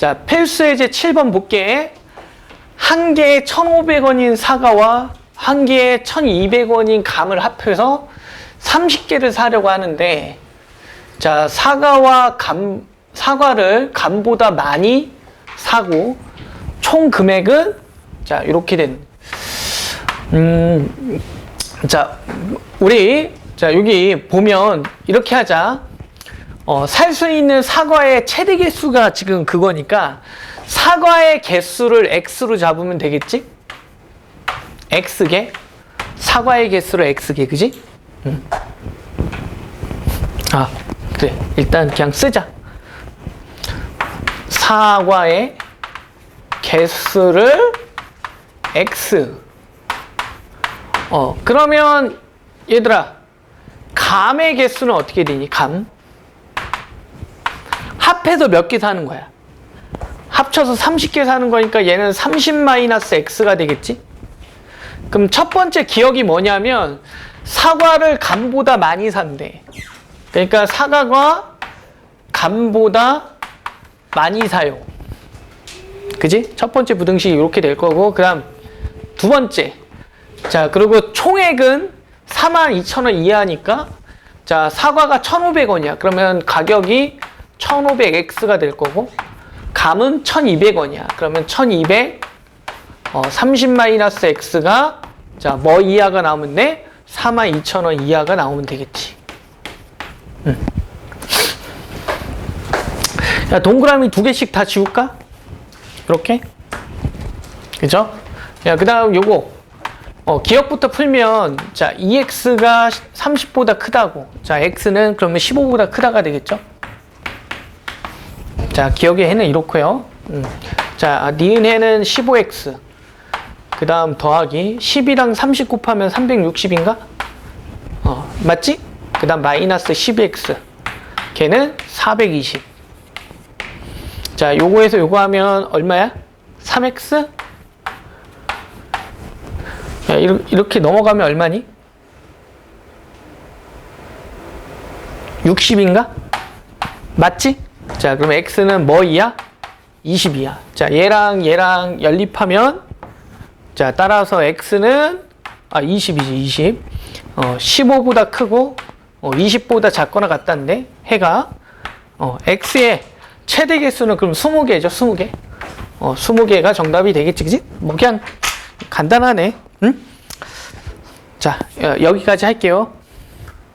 자, 필수예제 7번 볼게. 한 개에 1,500원인 사과와 한 개에 1,200원인 감을 합해서 30개를 사려고 하는데, 자, 사과와 감, 사과를 감보다 많이 사고, 총 금액은, 자, 이렇게 된, 음, 자, 우리, 자, 여기 보면 이렇게 하자. 어, 살 수 있는 사과의 최대 개수가 지금 그거니까 사과의 개수를 x로 잡으면 되겠지? x개? 사과의 개수를 x개, 그지? 음. 아, 그래. 일단 그냥 쓰자. 사과의 개수를 x. 어, 그러면 얘들아, 감의 개수는 어떻게 되니? 감? 합해서 몇 개 사는 거야? 합쳐서 30개 사는 거니까 얘는 30 마이너스 x가 되겠지? 그럼 첫 번째 기억이 뭐냐면 사과를 감보다 많이 산대. 그러니까 사과가 감보다 많이 사요. 그지? 첫 번째 부등식이 이렇게 될 거고 그다음 두 번째 자 그리고 총액은 42,000원 이하니까 자 사과가 1,500원이야. 그러면 가격이 1,500x가 될 거고 감은 1,200원이야. 그러면 1,200 어, 30 마이너스 x가 자 뭐 이하가 나오면 돼? 42,000원 이하가 나오면 되겠지. 음. 야 동그라미 두 개씩 다 지울까? 이렇게 그죠? 야 그 다음 요거 어, 기억부터 풀면 자 2x가 30보다 크다고 자 x는 그러면 15보다 크다가 되겠죠? 자, 기억의 해는 이렇고요. 음. 자, 니은 해는 15x. 그 다음 더하기 10이랑 30 곱하면 360인가? 어, 맞지? 그 다음 마이너스 12x. 걔는 420. 자, 요거에서 요거 하면 얼마야? 3x? 야, 이렇게 넘어가면 얼마니? 60인가? 맞지? 자, 그럼 x는 뭐 이야? 20이야. 자, 얘랑 얘랑 연립하면 자, 따라서 x는 아, 20이지, 20. 어, 15보다 크고 어, 20보다 작거나 같다는데 해가 어, x의 최대 개수는 그럼 20개죠, 20개. 어, 20개가 정답이 되겠지, 그지? 뭐 그냥 간단하네. 응? 자, 어, 여기까지 할게요.